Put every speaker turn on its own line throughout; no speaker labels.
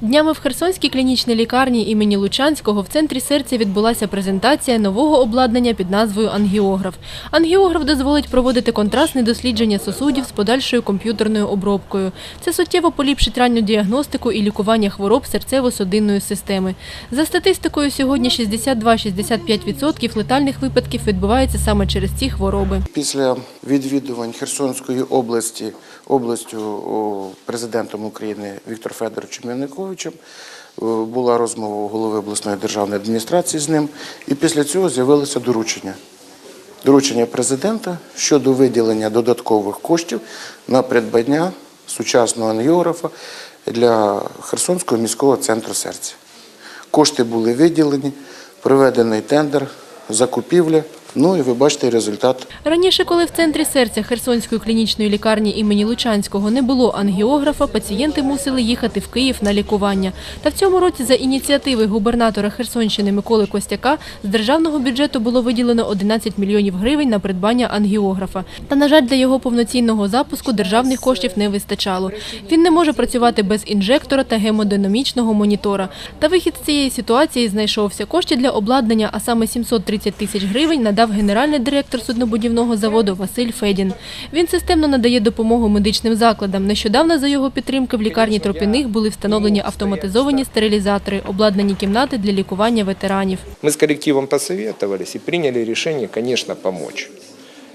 Днями в Херсонській клінічній лікарні імені Лучанського в центрі серця відбулася презентація нового обладнання під назвою ангіограф. Ангіограф дозволить проводити контрастне дослідження сосудів з подальшою комп'ютерною обробкою. Це суттєво поліпшить ранню діагностику і лікування хвороб серцево-судинної системи. За статистикою, сьогодні 62-65% летальних випадків відбувається саме через ці хвороби.
Після відвідувань Херсонської області областю президентом України Віктором Федоровичем Януковичем е, була розмова у голови обласної державної адміністрації з ним, і після цього з'явилося доручення. Доручення президента щодо виділення додаткових коштів на придбання сучасного ангіографа для Херсонського міського центру серця. Кошти були виділені, проведений тендер, закупівля. Ну і ви бачите результат
Раніше, коли в центрі серця Херсонської клінічної лікарні імені Лучанського не було ангіографа, пацієнти мусили їхати в Київ на лікування. Та в цьому році за ініціативи губернатора Херсонщини Миколи Костяка з державного бюджету було виділено 11 мільйонів гривень на придбання ангіографа. Та, на жаль, для його повноцінного запуску державних коштів не вистачало. Він не може працювати без інжектора та гемодинамічного монітора. Та вихід з цієї ситуації знайшовся. Кошти для обладнання, а саме 730 тисяч гривень, надав генеральний директор суднобудівного заводу Василь Федін. Він системно надає допомогу медичним закладам. Нещодавно за його підтримки в лікарні Тропіних були встановлені автоматизовані стерилізатори, обладнані кімнати для лікування ветеранів.
Мы с коллективом посоветовались и приняли решение, конечно, помочь.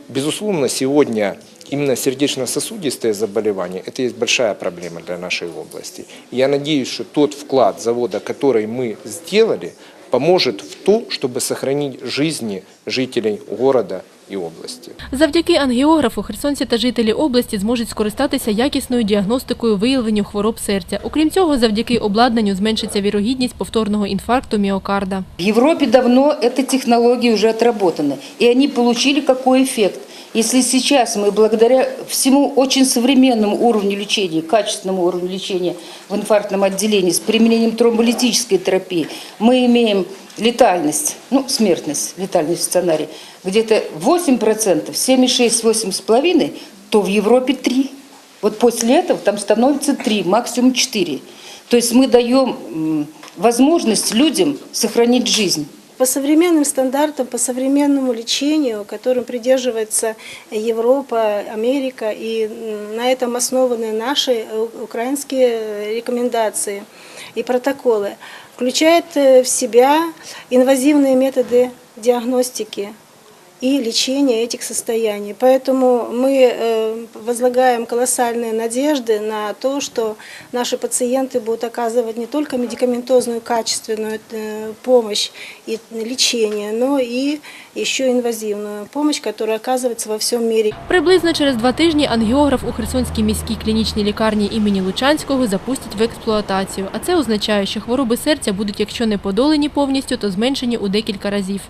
Безусловно, сегодня именно сердечно-сосудистые заболевания – это есть большая проблема для нашей области. И я надеюсь, что тот вклад завода, который мы сделали, поможет в то, чтобы сохранить жизни жителей города и области.
Завдяки ангіографу херсонці та жителі області зможуть скористатися якісною діагностикою виявленню хвороб серця. Окрім цього, завдяки обладнанню зменшиться вірогідність повторного інфаркту міокарда.
В Европе давно эти технологии уже отработаны, и они получили какой эффект. Если сейчас мы благодаря всему очень современному уровню лечения, качественному уровню лечения в инфарктном отделении с применением тромболитической терапии, мы имеем летальность, ну, смертность, летальность в стационаре, где-то 8%, 7,6-8,5%, то в Европе 3%. Вот после этого там становится 3, максимум 4. То есть мы даем возможность людям сохранить жизнь.
По современным стандартам, по современному лечению, которым придерживается Европа, Америка, и на этом основаны наши э, украинские рекомендации и протоколы, включает э, в себя инвазивные методы диагностики и лечения этих состояний. Поэтому мы э, возлагаем колоссальные надежды на то, что наши пациенты будут оказывать не только медикаментозную качественную э, помощь и лечение, но и еще инвазивную помощь, которая оказывается во всем мире.
Приблизно через два тижні ангіограф у Херсонській міській клінічній лікарні імені Лучанського запустять в експлуатацію. А це означає, що хвороби серця будуть, якщо не подолені повністю, то зменшені у декілька разів.